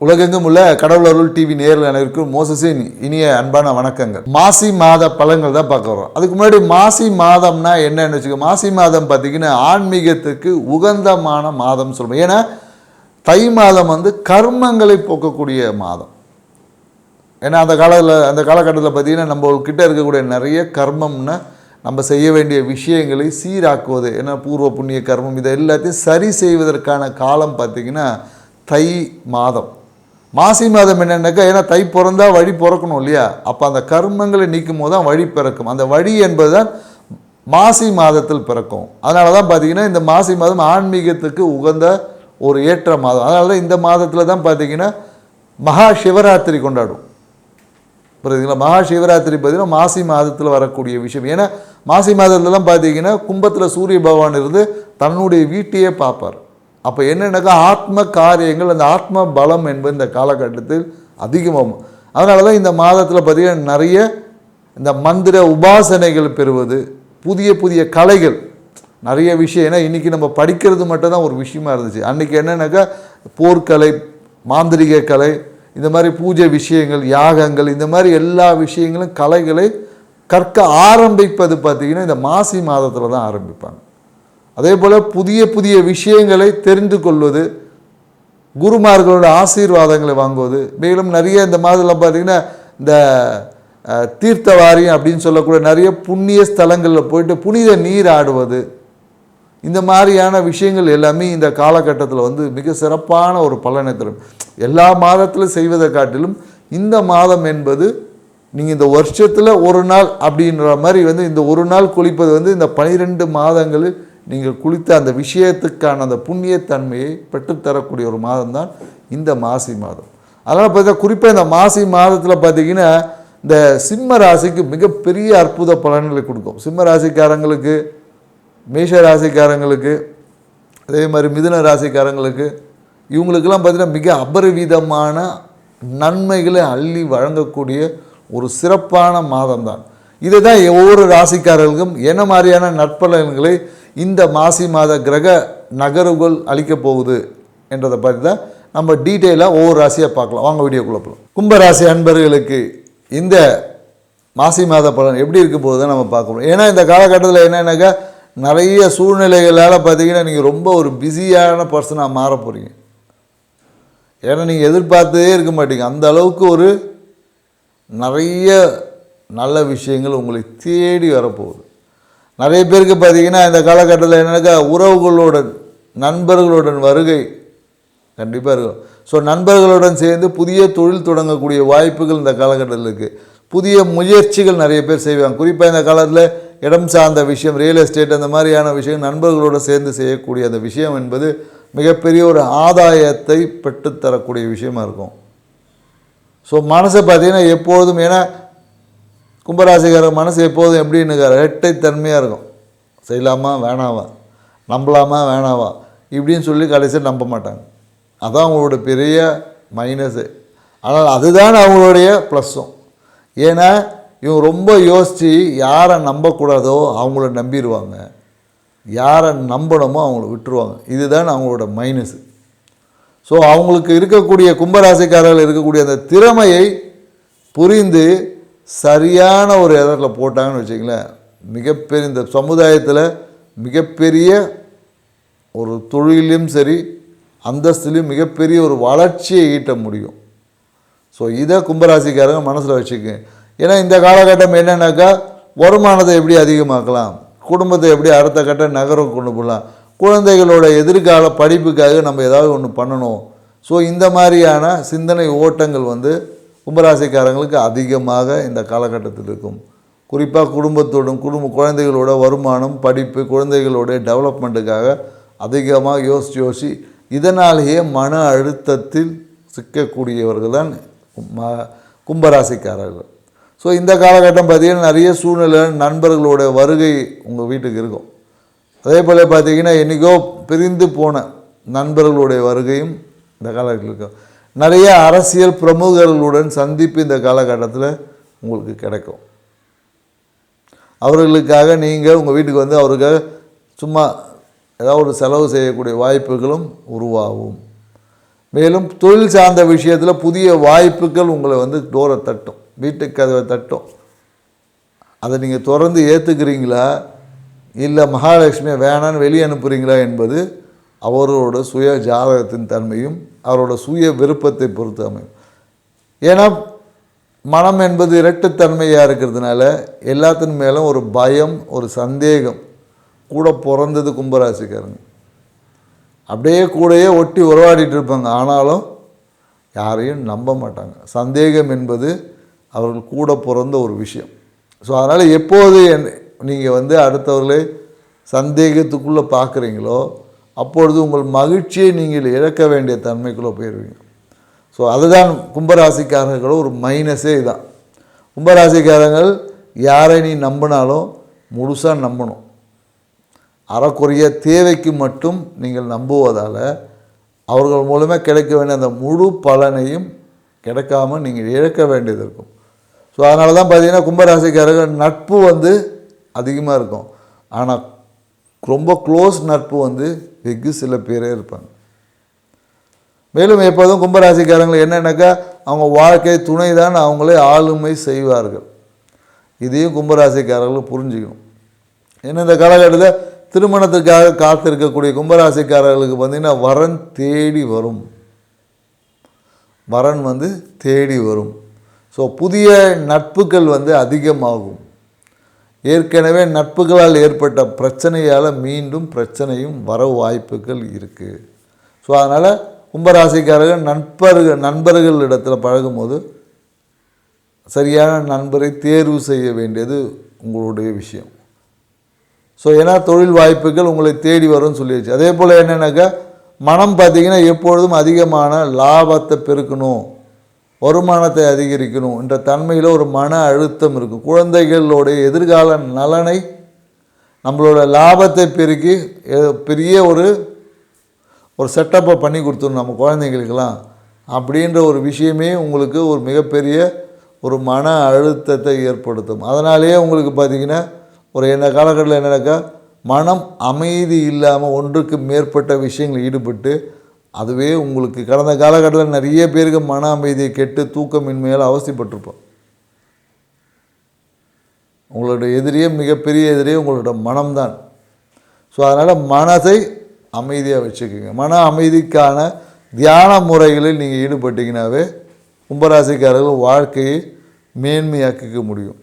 உலகெங்கும் உள்ள கடவுள் அருள் டிவி நேரில் அனைவருக்கும் மோசஸின் இனிய அன்பான வணக்கங்கள். மாசி மாத பலன்கள் தான் பார்க்க வரோம் அதுக்கு முன்னாடி மாசி மாதம்னா என்னன்னு வச்சுக்கோ மாசி மாதம் பார்த்தீங்கன்னா ஆன்மீகத்துக்கு உகந்தமான மாதம் சொல்லுவோம் ஏன்னா தை மாதம் வந்து கர்மங்களை போக்கக்கூடிய மாதம். ஏன்னா அந்த காலத்தில் அந்த காலகட்டத்தில் பார்த்தீங்கன்னா நம்ம கிட்ட இருக்கக்கூடிய நிறைய கர்மம்னா நம்ம செய்ய வேண்டிய விஷயங்களை சீராக்குவது ஏன்னா பூர்வ புண்ணிய கர்மம் இதை எல்லாத்தையும் சரி செய்வதற்கான காலம் பார்த்திங்கன்னா தை மாதம். மாசி மாதம் என்னென்னாக்கா? ஏன்னா தை பிறந்தா வழி பிறக்கணும் இல்லையா? அப்போ அந்த கர்மங்களை நீக்கும் போது தான் வழி பிறக்கும். அந்த வழி என்பது தான் மாசி மாதத்தில் பிறக்கும். அதனால தான் பார்த்தீங்கன்னா இந்த மாசி மாதம் ஆன்மீகத்துக்கு உகந்த ஒரு ஏற்ற மாதம். அதனால தான் இந்த மாதத்தில் தான் பார்த்தீங்கன்னா மகா சிவராத்திரி கொண்டாடும். புரியுதுங்களா? மகா சிவராத்திரி பார்த்தீங்கன்னா மாசி மாதத்தில் வரக்கூடிய விஷயம். ஏன்னா மாசி மாதத்துலலாம் பார்த்தீங்கன்னா கும்பத்தில் சூரிய பகவான் இருந்து தன்னுடைய வீட்டையே பார்ப்பார். அப்போ என்னென்னாக்கா ஆத்ம காரியங்கள் அந்த ஆத்ம பலம் என்பது இந்த காலகட்டத்தில் அதிகமாகும். அதனால தான் இந்த மாதத்தில் பார்த்திங்கன்னா நிறைய இந்த மந்திர உபாசனைகள் பெறுவது புதிய புதிய கலைகள் நிறைய விஷயம். ஏன்னா இன்றைக்கி நம்ம படிக்கிறது மட்டும்தான் ஒரு விஷயமா இருந்துச்சு. அன்றைக்கி என்னென்னாக்கா போர்க்கலை மாந்திரிக கலை இந்த மாதிரி பூஜை விஷயங்கள் யாகங்கள் இந்த மாதிரி எல்லா விஷயங்களும் கலைகளை கற்க ஆரம்பிப்பது பார்த்திங்கன்னா இந்த மாசி மாதத்தில் தான் ஆரம்பிப்பாங்க. அதே போல் புதிய புதிய விஷயங்களை தெரிந்து கொள்வது குருமார்களோட ஆசீர்வாதங்களை வாங்குவது மேலும் நிறைய இந்த மாதத்தில் பார்த்திங்கன்னா இந்த தீர்த்தவாரியம் அப்படின்னு சொல்லக்கூடிய நிறைய புண்ணிய ஸ்தலங்களில் போயிட்டு புனித நீர் ஆடுவது இந்த மாதிரியான விஷயங்கள் எல்லாமே இந்த காலகட்டத்தில் வந்து மிக சிறப்பான ஒரு பலனை தரும். எல்லா மாதத்திலும் செய்வதை காட்டிலும் இந்த மாதம் என்பது நீங்கள் இந்த வருஷத்தில் ஒரு நாள் அப்படின்ற மாதிரி வந்து இந்த ஒரு நாள் குளிப்பது வந்து இந்த பனிரெண்டு மாதங்களில் நீங்கள் குளித்த அந்த விஷயத்துக்கான அந்த புண்ணியத்தன்மையை பெற்றுத்தரக்கூடிய ஒரு மாதம் தான் இந்த மாசி மாதம். அதனால் பார்த்தீங்கன்னா குறிப்பாக இந்த மாசி மாதத்தில் பார்த்தீங்கன்னா இந்த சிம்ம ராசிக்கு மிகப்பெரிய அற்புத பலன்களை கொடுக்கும். சிம்ம ராசிக்காரங்களுக்கு மேஷ ராசிக்காரங்களுக்கு அதே மாதிரி மிதுன ராசிக்காரங்களுக்கு இவங்களுக்கெல்லாம் பார்த்தீங்கன்னா மிக அபரிவிதமான நன்மைகளை அள்ளி வழங்கக்கூடிய ஒரு சிறப்பான மாதம் தான் இதை தான் ஒவ்வொரு ராசிக்காரர்களுக்கும் என்ன மாதிரியான நற்பலன்களை இந்த மாசி மாத கிரக நகர்வுகள் அளிக்கப் போகுது என்றதை பற்றி தான் நம்ம டீட்டெயிலாக ஒவ்வொரு ராசியாக பார்க்கலாம். வாங்க வீடியோக்குள்ள போகலாம் கும்பராசி அன்பர்களுக்கு இந்த மாசி மாத பலன் எப்படி இருக்க போகுதுன்னு நம்ம பார்க்கணும் ஏன்னா இந்த காலகட்டத்தில் என்னென்னாக்கா நிறைய சூழ்நிலைகளால் பார்த்தீங்கன்னா நீங்கள் ரொம்ப ஒரு பிஸியான பர்சனாக மாற போகிறீங்க ஏன்னா நீங்கள் எதிர்பார்த்தே இருக்க மாட்டீங்க. அந்த அளவுக்கு ஒரு நிறைய நல்ல விஷயங்கள் உங்களை தேடி வரப்போகுது. நிறைய பேருக்கு பார்த்தீங்கன்னா இந்த காலகட்டத்தில் என்னென்னாக்கா உறவுகளுடன் நண்பர்களுடன் வருகை கண்டிப்பாக இருக்கும். ஸோ நண்பர்களுடன் சேர்ந்து புதிய தொழில் தொடங்கக்கூடிய வாய்ப்புகள் இந்த காலகட்டத்தில் இருக்குது புதிய முயற்சிகள் நிறைய பேர் செய்வாங்க. குறிப்பாக இந்த காலத்தில் இடம் சார்ந்த விஷயம் ரியல் எஸ்டேட் அந்த மாதிரியான விஷயம் நண்பர்களோடு சேர்ந்து செய்யக்கூடிய அந்த விஷயம் என்பது மிகப்பெரிய ஒரு ஆதாயத்தை பெற்றுத்தரக்கூடிய விஷயமா இருக்கும். ஸோ மனசை பார்த்தீங்கன்னா எப்பொழுதும் ஏன்னா கும்பராசிக்காரர் மனசு எப்போதும் எப்படின்னு தன்மையாக இருக்கும். செய்யலாமா? வேணாவா? நம்பலாமா? வேணாவா? இப்படின்னு சொல்லி கடைசியில் நம்ப மாட்டாங்க. அதான் அவங்களோட பெரிய மைனஸு ஆனால் அதுதான் அவங்களுடைய ப்ளஸ்ஸும் ஏன்னா இவங்க ரொம்ப யோசித்து யாரை நம்பக்கூடாதோ அவங்கள நம்பிடுவாங்க யாரை நம்பணுமோ அவங்கள விட்டுருவாங்க. இதுதான் அவங்களோட மைனஸு ஸோ அவங்களுக்கு இருக்கக்கூடிய கும்பராசிக்காரர்கள் இருக்கக்கூடிய அந்த திறமையை புரிந்து சரியான ஒரு இடத்துல போட்டாங்கன்னு வச்சுங்களேன் மிகப்பெரிய இந்த சமுதாயத்தில் மிகப்பெரிய ஒரு தொழிலையும் சரி அந்தஸ்துலேயும் மிகப்பெரிய ஒரு வளர்ச்சியை ஈட்ட முடியும். ஸோ இதை கும்பராசிக்காரங்க மனசில் வச்சுக்கங்க ஏன்னா இந்த காலகட்டம் என்னென்னாக்கா வருமானத்தை எப்படி அதிகமாக்கலாம் குடும்பத்தை எப்படி அடுத்த கட்ட நகரம் கொண்டு போகலாம் குழந்தைகளோட எதிர்கால படிப்புக்காக நம்ம ஏதாவது ஒன்று பண்ணணும். ஸோ இந்த மாதிரியான சிந்தனை ஓட்டங்கள் வந்து கும்பராசிக்காரங்களுக்கு அதிகமாக இந்த காலகட்டத்தில் இருக்கும். குறிப்பாக குடும்பத்தோடும் குடும்ப குழந்தைகளோட வருமானம் படிப்பு குழந்தைகளோட டெவலப்மெண்ட்டுக்காக அதிகமாக யோசித்து யோசித்து இதனாலேயே மன அழுத்தத்தில் சிக்கக்கூடியவர்கள் தான் கும்பராசிக்காரர்கள். ஸோ இந்த காலகட்டம் பார்த்திங்கன்னா நிறைய சூழ்நிலை நண்பர்களோட வருகை உங்கள் வீட்டுக்கு இருக்கும். அதே போல் பார்த்தீங்கன்னா என்றைக்கோ பிரிந்து போன நண்பர்களுடைய வருகையும் இந்த காலகட்டத்தில் இருக்கும். நிறைய அரசியல் பிரமுகர்களுடன் சந்திப்பு இந்த காலகட்டத்தில் உங்களுக்கு கிடைக்கும். அவர்களுக்காக நீங்கள் உங்கள் வீட்டுக்கு வந்து அவருக்காக சும்மா ஏதாவது ஒரு செலவு செய்யக்கூடிய வாய்ப்புகளும் உருவாகும். மேலும் தொழில் சார்ந்த விஷயத்தில் புதிய வாய்ப்புகள் உங்களை வந்து டோரை தட்டும். வீட்டுக்கு கதவை தட்டும். அதை நீங்கள் தொடர்ந்து ஏற்றுக்கிறீங்களா இல்லை மகாலட்சுமியை வேணான்னு வெளியே அனுப்புகிறீங்களா என்பது அவரோட சுய ஜாதகத்தின் தன்மையும் அவரோட சுய விருப்பத்தை பொறுத்து அமையும். ஏன்னா மனம் என்பது இரட்டுத்தன்மையாக இருக்கிறதுனால எல்லாத்தின் மேலும் ஒரு பயம் ஒரு சந்தேகம் கூட பிறந்தது கும்பராசிக்காரங்க. அப்படியே கூடயே ஒட்டி உறவாடிட்டு இருப்பாங்க. ஆனாலும் யாரையும் நம்ப மாட்டாங்க. சந்தேகம் என்பது அவர்கள் கூட பிறந்த ஒரு விஷயம். ஸோ அதனால் எப்போது என் நீங்கள் வந்து அடுத்தவர்களை சந்தேகத்துக்குள்ளே பார்க்குறீங்களோ அப்பொழுது உங்கள் மகிழ்ச்சியை நீங்கள் இழக்க வேண்டிய தன்மைக்குள்ளே போயிடுவீங்க. ஸோ அதுதான் கும்பராசிக்காரர்களோட ஒரு மைனஸே இதுதான் கும்பராசிக்காரங்கள் யாரை நீ நம்பினாலும் முழுசாக நம்பணும். அறக்குறைய தேவைக்கு மட்டும் நீங்கள் நம்புவதால் அவர்கள் மூலமாக கிடைக்க வேண்டிய அந்த முழு பலனையும் கிடைக்காம நீங்கள் இழக்க வேண்டியது இருக்கும். ஸோ அதனால தான் பார்த்திங்கன்னா கும்பராசிக்காரர்கள் நட்பு வந்து அதிகமாக இருக்கும். ஆனால் ரொம்ப க்ளோஸ் நட்பு வந்து வெகு சில பேரே இருப்பாங்க. மேலும் எப்போதும் கும்பராசிக்காரங்கள் என்னென்னாக்கா அவங்க வாழ்க்கை துணை தான் அவங்களே ஆளுமை செய்வார்கள். இதையும் கும்பராசிக்காரர்கள் புரிஞ்சுக்கணும். ஏன்னா இந்த காலகட்டத்தில் திருமணத்துக்காக காத்திருக்கக்கூடிய கும்பராசிக்காரர்களுக்கு பார்த்திங்கன்னா வரன் தேடி வரும். வரன் வந்து தேடி வரும். ஸோ புதிய நட்புகள் வந்து அதிகமாகும். ஏற்கனவே நட்புகளால் ஏற்பட்ட பிரச்சனையால் மீண்டும் பிரச்சனையும் வர வாய்ப்புகள் இருக்குது ஸோ அதனால் கும்பராசிக்காரர்கள் நண்பர்கள் நண்பர்கள் இடத்துல பழகும்போது சரியான நண்பரை தேர்வு செய்ய வேண்டியது உங்களுடைய விஷயம். ஸோ ஏன்னா தொழில் வாய்ப்புகள் உங்களை தேடி வரும்னு சொல்லிடுச்சு அதே போல் என்னென்னாக்கா மனம் பார்த்தீங்கன்னா எப்பொழுதும் அதிகமான லாபத்தை பெருக்கணும். வருமானத்தை அதிகரிக்கணும் என்ற தன்மையில் ஒரு மன அழுத்தம் இருக்கும் குழந்தைகளுடைய எதிர்கால நலனை நம்மளோட லாபத்தை பெருக்கி பெரிய ஒரு ஒரு செட்டப்பை பண்ணி கொடுத்துடணும் நம்ம குழந்தைங்களுக்கெல்லாம் அப்படின்ற ஒரு விஷயமே உங்களுக்கு ஒரு மிகப்பெரிய ஒரு மன அழுத்தத்தை ஏற்படுத்தும். அதனாலேயே உங்களுக்கு பார்த்தீங்கன்னா ஒரு என்ன காலகட்டத்தில் என்னன்னாக்கா மனம் அமைதி இல்லாமல் ஒன்றுக்கு மேற்பட்ட விஷயங்கள் ஈடுபட்டு அதுவே உங்களுக்கு கடந்த காலகட்டத்தில் நிறைய பேருக்கு மன அமைதியை கெட்டு தூக்கமின்மையால் அவசியப்பட்டிருப்போம் உங்களோட எதிரியே மிகப்பெரிய எதிரியே உங்களோட மனம்தான். ஸோ அதனால் மனதை அமைதியாக வச்சுக்கோங்க. மன அமைதிக்கான தியான முறைகளில் நீங்கள் ஈடுபட்டீங்கன்னாவே கும்பராசிக்காரர்கள் வாழ்க்கையை மேன்மையாக்கிக்க முடியும்.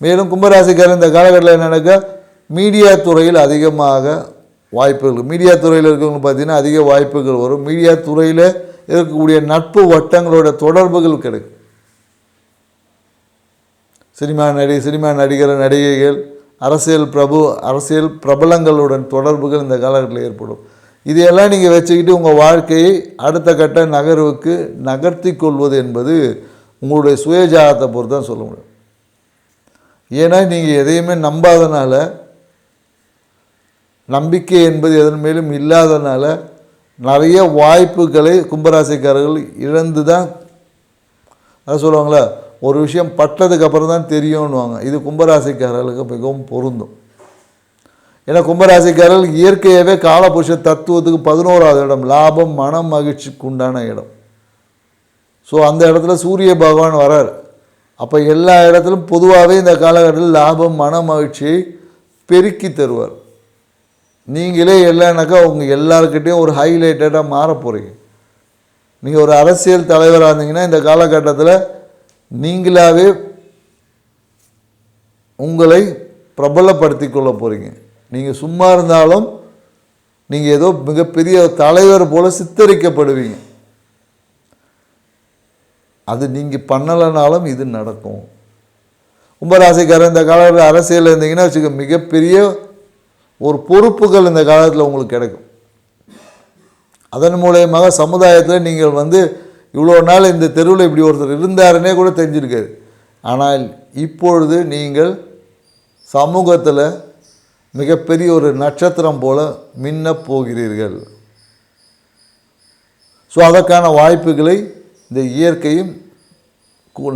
மேலும் கும்பராசிக்காரர் இந்த காலகட்டத்தில் என்னென்னாக்கா மீடியா துறையில் அதிகமாக வாய்ப்புகள் மீடியா துறையில் இருக்கிறவங்க பார்த்தீங்கன்னா அதிக வாய்ப்புகள் வரும். மீடியா துறையில் இருக்கக்கூடிய நட்பு வட்டங்களோட தொடர்புகள் கிடைக்கும். சினிமா நடி சினிமா நடிகர் நடிகைகள் அரசியல் பிரபு அரசியல் பிரபலங்களுடன் தொடர்புகள் இந்த காலகட்டத்தில் ஏற்படும். இதையெல்லாம் நீங்கள் வச்சுக்கிட்டு உங்கள் வாழ்க்கையை அடுத்த கட்ட நகர்வுக்கு நகர்த்தி கொள்வது என்பது உங்களுடைய சுயஜாதத்தை பொறுத்து தான் சொல்ல முடியும். ஏன்னா நீங்கள் எதையுமே நம்பாதனால நம்பிக்கை என்பது எதன் மேலும் இல்லாதனால நிறைய வாய்ப்புகளை கும்பராசிக்காரர்கள் இழந்து தான் அதான் சொல்லுவாங்களே ஒரு விஷயம் பட்டதுக்கு அப்புறம் தான் தெரியும்னுவாங்க. இது கும்பராசிக்காரர்களுக்கு மிகவும் பொருந்தும். ஏன்னா கும்பராசிக்காரர்கள் இயற்கையாகவே காலபுருஷ தத்துவத்துக்கு பதினோராவது இடம் லாபம் மனம் மகிழ்ச்சிக்கு உண்டான இடம். ஸோ அந்த இடத்துல சூரிய பகவான் வரார். அப்போ எல்லா இடத்துலையும் பொதுவாகவே இந்த காலகட்டத்தில் லாபம் மன மகிழ்ச்சியை பெருக்கி தருவார். நீங்களே இல்லைனாக்கா உங்கள் எல்லாருக்கிட்டேயும் ஒரு ஹைலைட்டடாக மாற போகிறீங்க நீங்கள் ஒரு அரசியல் தலைவராக இருந்தீங்கன்னா இந்த காலகட்டத்தில் நீங்களாகவே உங்களை பிரபலப்படுத்தி கொள்ள போகிறீங்க நீங்கள் சும்மா இருந்தாலும் நீங்கள் ஏதோ மிகப்பெரிய தலைவர் போல் சித்தரிக்கப்படுவீங்க. அது நீங்கள் பண்ணலைனாலும் இது நடக்கும். கும்பராசிக்காரன் இந்த காலத்தில் அரசியலில் இருந்தீங்கன்னா வச்சுக்க மிகப்பெரிய ஒரு பொறுப்புகள் இந்த காலத்தில் உங்களுக்கு கிடைக்கும். அதன் மூலயமாக சமுதாயத்தில் நீங்கள் வந்து இவ்வளோ நாள் இந்த தெருவில் இப்படி ஒருத்தர் இருந்தாருன்னே கூட தெரிஞ்சிருக்காது. ஆனால் இப்பொழுது நீங்கள் சமூகத்தில் மிகப்பெரிய ஒரு நட்சத்திரம் போல மின்ன போகிறீர்கள். ஸோ அதற்கான வாய்ப்புகளை இந்த இயற்கையும்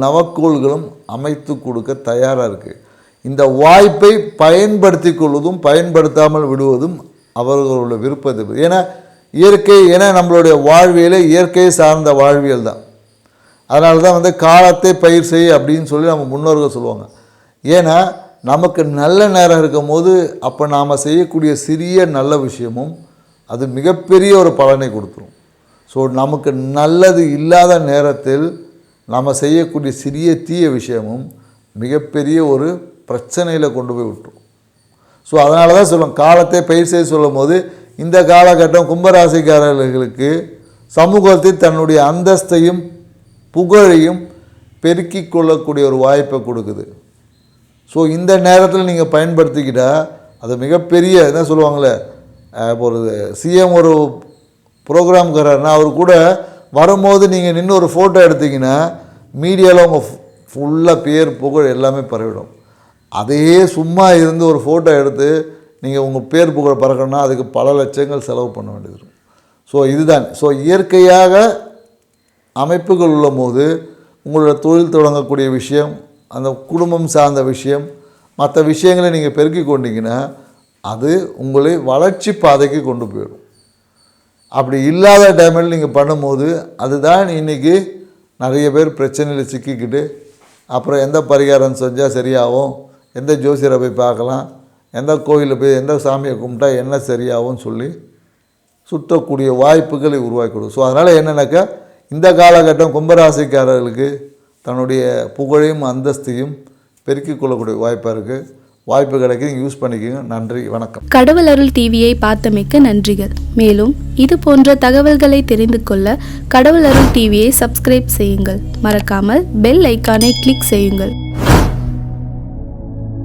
நவக்கோள்களும் அமைத்து கொடுக்க தயாராக இருக்குது இந்த வாய்ப்பை பயன்படுத்தி கொள்வதும் பயன்படுத்தாமல் விடுவதும் அவர்களோட விருப்பத்தை ஏன்னா இயற்கை ஏன்னா நம்மளுடைய வாழ்வியலே இயற்கையை சார்ந்த வாழ்வியல் தான். அதனால தான் வந்து காலத்தை பயிர் செய் அப்படின்னு சொல்லி நம்ம முன்னோர்கள் சொல்லுவாங்க. ஏன்னா நமக்கு நல்ல நேரம் இருக்கும் போது அப்போ நாம் செய்யக்கூடிய சிறிய நல்ல விஷயமும் அது மிகப்பெரிய ஒரு பலனை கொடுத்துரும். ஸோ நமக்கு நல்லது இல்லாத நேரத்தில் நாம் செய்யக்கூடிய சிறிய தீய விஷயமும் மிகப்பெரிய ஒரு பிரச்சனையில் கொண்டு போய் விட்டுரும். ஸோ அதனால தான் சொல்லும் காலத்தை பயிர் செய்ய சொல்லும் போது இந்த காலகட்டம் கும்பராசிக்காரர்களுக்கு சமூகத்தில் தன்னுடைய அந்தஸ்தையும் புகழையும் பெருக்கிக் கொள்ளக்கூடிய ஒரு வாய்ப்பை கொடுக்குது. ஸோ இந்த நேரத்தில் நீங்கள் பயன்படுத்திக்கிட்டால் அது மிகப்பெரிய என்ன சொல்லுவாங்களே இப்போ ஒரு சிஎம் ஒரு ப்ரோக்ராம்காரர்னா அவர் கூட வரும்போது நீங்கள் நின்று ஒரு ஃபோட்டோ எடுத்தீங்கன்னா மீடியாவில் உங்கள் ஃபுல்லாக பேர் புகழ் எல்லாமே பரவிடும். அதே சும்மா இருந்து ஒரு ஃபோட்டோ எடுத்து நீங்கள் உங்கள் பேர் புகழ் பறக்கணும்னா அதுக்கு பல லட்சங்கள் செலவு பண்ண வேண்டியது இருக்கும். ஸோ இதுதான். ஸோ இயற்கையாக அமைப்புகள் உள்ள போது உங்களோட தொழில் தொடங்கக்கூடிய விஷயம் அந்த குடும்பம் சார்ந்த விஷயம் மற்ற விஷயங்களை நீங்கள் பெருக்கி கொண்டீங்கன்னா அது உங்களை வளர்ச்சி பாதைக்கு கொண்டு போயிடும். அப்படி இல்லாத டைமில் நீங்கள் பண்ணும்போது அதுதான் இன்றைக்கி நிறைய பேர் பிரச்சனையில் சிக்கிக்கிட்டு அப்புறம் எந்த பரிகாரம் செஞ்சால் சரியாகும் எந்த ஜோசியரை போய் பார்க்கலாம் எந்த கோயிலில் போய் எந்த சாமியை கும்பிட்டா என்ன சரியாகும்னு சொல்லி சுற்றக்கூடிய வாய்ப்புகளை உருவாக்கி கொடுக்கும் ஸோ அதனால் என்னென்னாக்கா இந்த காலகட்டம் கும்பராசிக்காரர்களுக்கு தன்னுடைய புகழையும் அந்தஸ்தையும் பெருக்கிக் கொள்ளக்கூடிய வாய்ப்பாக இருக்குது வாய்ப்பு கிடைக்குது யூஸ் பண்ணிக்கோங்க. நன்றி வணக்கம். கடவுள் அருள் டிவியை பார்த்தமைக்கு நன்றிகள். மேலும் இது போன்ற தகவல்களை தெரிந்து கொள்ள கடவுள் அருள் டிவியை சப்ஸ்கிரைப் செய்யுங்கள். மறக்காமல் பெல் ஐக்கானை கிளிக் செய்யுங்கள்.